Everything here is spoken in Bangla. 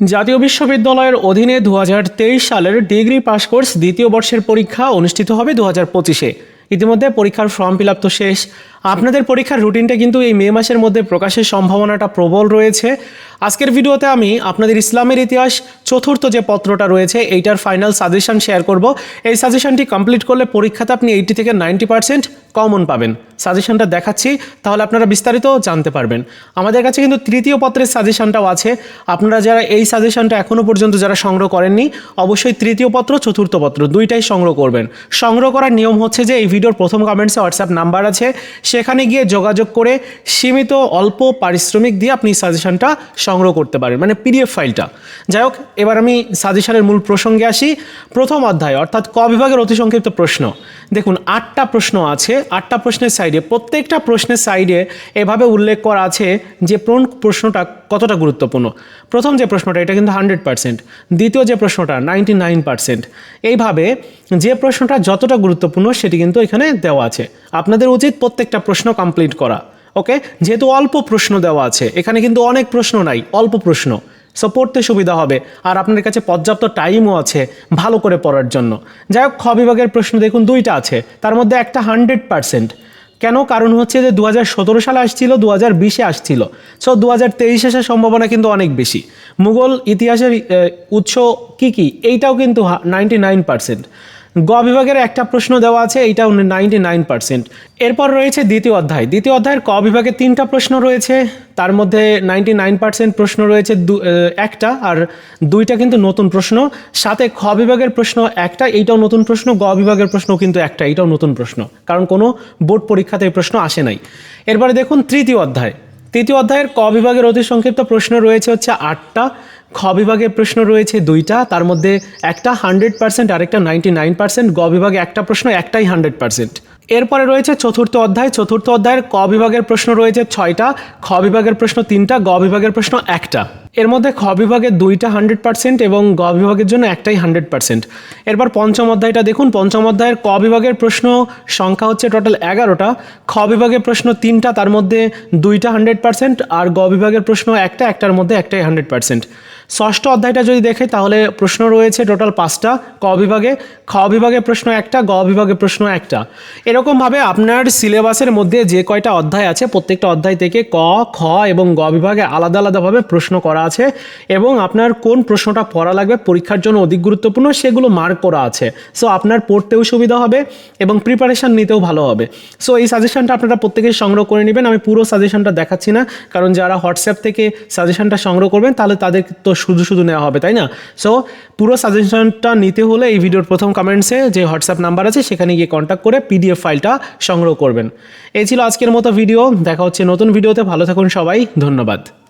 জাতীয় বিশ্ববিদ্যালয়ের অধীনে দু হাজার তেইশ সালের ডিগ্রি পাস কোর্স দ্বিতীয় বর্ষের পরীক্ষা অনুষ্ঠিত হবে দু হাজার পঁচিশে। ইতিমধ্যে পরীক্ষার ফর্ম ফিল আপ তো শেষ। আপনাদের পরীক্ষার রুটিনটা কিন্তু এই মে মাসের মধ্যে প্রকাশের সম্ভাবনাটা প্রবল রয়েছে। আজকের ভিডিওতে আমি আপনাদের ইসলামের ইতিহাস চতুর্থ যে পত্রটা রয়েছে, এইটার ফাইনাল সাজেশন শেয়ার করব। এই সাজেশনটি কমপ্লিট করলে পরীক্ষাতে আপনি এইটি থেকে নাইনটি পার্সেন্ট কমন পাবেন। সাজেশনটা দেখাচ্ছি, তাহলে আপনারা বিস্তারিত জানতে পারবেন। আমাদের কাছে কিন্তু তৃতীয় পত্রের সাজেশনটাও আছে। আপনারা যারা এই সাজেশনটা এখনও পর্যন্ত যারা সংগ্রহ করেননি, অবশ্যই তৃতীয় পত্র, চতুর্থ পত্র দুইটাই সংগ্রহ করবেন। সংগ্রহ করার নিয়ম হচ্ছে যে, এই ভিডিওর প্রথম কমেন্টসে হোয়াটসঅ্যাপ নাম্বার আছে। সেখানে গিয়ে যোগাযোগ করে সীমিত অল্প পারিশ্রমিক দিয়ে আপনি সাজেশনটা সংগ্রহ করতে পারেন মানে পিডিএফ ফাইলটা। যাই হোক, এবার আমি সাজেশনের মূল প্রসঙ্গে আসি। প্রথম অধ্যায়, অর্থাৎ ক বিভাগের অতি সংক্ষিপ্ত প্রশ্ন। দেখুন, আটটা প্রশ্ন আছে, আটটা প্রশ্নের সাইডে, প্রত্যেকটা প্রশ্নের সাইডে এভাবে উল্লেখ করা আছে যে কোন প্রশ্নটা কতটা গুরুত্বপূর্ণ। প্রথম যে প্রশ্নটা, এটা কিন্তু হান্ড্রেড পার্সেন্ট। দ্বিতীয় যে প্রশ্নটা, নাইনটি নাইন পার্সেন্ট। এইভাবে যে প্রশ্নটা যতটা গুরুত্বপূর্ণ, সেটি কিন্তু এখানে দেওয়া আছে। আপনাদের উচিত প্রত্যেকটা প্রশ্ন কমপ্লিট করা ওকে যেহেতু অল্প প্রশ্ন দেওয়া আছে, এখানে কিন্তু অনেক প্রশ্ন নাই, অল্প প্রশ্ন। সো পড়তে সুবিধা হবে। আর আপনার কাছে পর্যাপ্ত টাইমও আছে ভালো করে পড়ার জন্য। যাই হোক, খ বিভাগের প্রশ্ন দেখুন, দুইটা আছে। তার মধ্যে একটা হান্ড্রেড পার্সেন্ট কেন? কারণ হচ্ছে যে দু হাজার সতেরো সালে আসছিল দু হাজার বিশে আসছিল। সো দু হাজার তেইশে আসার সম্ভাবনা কিন্তু অনেক বেশি। মুঘল ইতিহাসের উৎস কি কি? এইটাও কিন্তু নাইনটি নাইন পার্সেন্ট গ বিভাগের একটা প্রশ্ন দেওয়া আছে, এইটাও নাইনটি নাইন পার্সেন্ট এরপর রয়েছে দ্বিতীয় অধ্যায়। দ্বিতীয় অধ্যায়ের ক বিভাগে তিনটা প্রশ্ন রয়েছে, তার মধ্যে নাইনটি নাইন পার্সেন্ট প্রশ্ন রয়েছে একটা, আর দুইটা কিন্তু নতুন প্রশ্ন। সাথে খ বিভাগের প্রশ্ন একটা, এইটাও নতুন প্রশ্ন, গ বিভাগের প্রশ্ন কিন্তু একটা, এইটাও নতুন প্রশ্ন। কারণ কোনো বোর্ড পরীক্ষাতে প্রশ্ন আসে নাই। এরপরে দেখুন তৃতীয় অধ্যায়। তৃতীয় অধ্যায়ের ক বিভাগের অতি সংক্ষিপ্ত প্রশ্ন রয়েছে হচ্ছে আটটা। খ বিভাগের প্রশ্ন রয়েছে দুইটা, তার মধ্যে একটা হান্ড্রেড পার্সেন্ট আরেকটা নাইনটি নাইন পার্সেন্ট। গ বিভাগে একটা প্রশ্ন, একটাই হান্ড্রেড পার্সেন্ট। এরপরে রয়েছে চতুর্থ অধ্যায়, চতুর্থ অধ্যায়ের ক বিভাগের প্রশ্ন রয়েছে ছয়টা, খ বিভাগের প্রশ্ন তিনটা, গ বিভাগের প্রশ্ন একটা। এর মধ্যে খ বিভাগের দুইটা হান্ড্রেড পার্সেন্ট এবং গ বিভাগের জন্য একটাই হান্ড্রেড পার্সেন্ট এরপর পঞ্চম অধ্যায়টা দেখুন। পঞ্চম অধ্যায়ের ক বিভাগের প্রশ্ন সংখ্যা হচ্ছে টোটাল এগারোটা। খ বিভাগের প্রশ্ন তিনটা, তার মধ্যে দুইটা হান্ড্রেড পার্সেন্ট আর গ বিভাগের প্রশ্ন একটা, একটার মধ্যে একটাই হান্ড্রেড পার্সেন্ট ষষ্ঠ অধ্যায়টা যদি দেখে, তাহলে প্রশ্ন রয়েছে টোটাল পাঁচটা। ক বিভাগে, খ বিভাগে প্রশ্ন একটা, গ বিভাগে প্রশ্ন একটা। এরকমভাবে আপনার সিলেবাসের মধ্যে যে কয়টা অধ্যায় আছে, প্রত্যেকটা অধ্যায় থেকে ক, খ এবং গ বিভাগে আলাদা আলাদাভাবে প্রশ্ন করা আছে এবং আপনার কোন প্রশ্নটা পড়া লাগবে, পরীক্ষার জন্য অধিক গুরুত্বপূর্ণ, সেগুলো মার্ক করা আছে। সো আপনার পড়তেও সুবিধা হবে এবং প্রিপারেশান নিতেও ভালো হবে। সো এই সাজেশনটা আপনারা প্রত্যেকেই সংগ্রহ করে নেবেন। আমি পুরো সাজেশনটা দেখাচ্ছি না, কারণ যারা হোয়াটসঅ্যাপ থেকে সাজেশনটা সংগ্রহ করবেন, তাহলে তাদের তো শুধু শুধু নেওয়া হবে, তাই না? সো পুরো সাজেশনটা নিতে হলে এই ভিডিওর প্রথম কমেন্টসে যে হোয়াটসঅ্যাপ নাম্বার আছে, সেখানে গিয়ে কন্ট্যাক্ট করে পিডিএফ ফাইলটা সংগ্রহ করবেন। এই ছিল আজকের মতো ভিডিও দেখা হচ্ছে নতুন ভিডিওতে ভালো থাকুন সবাই। ধন্যবাদ।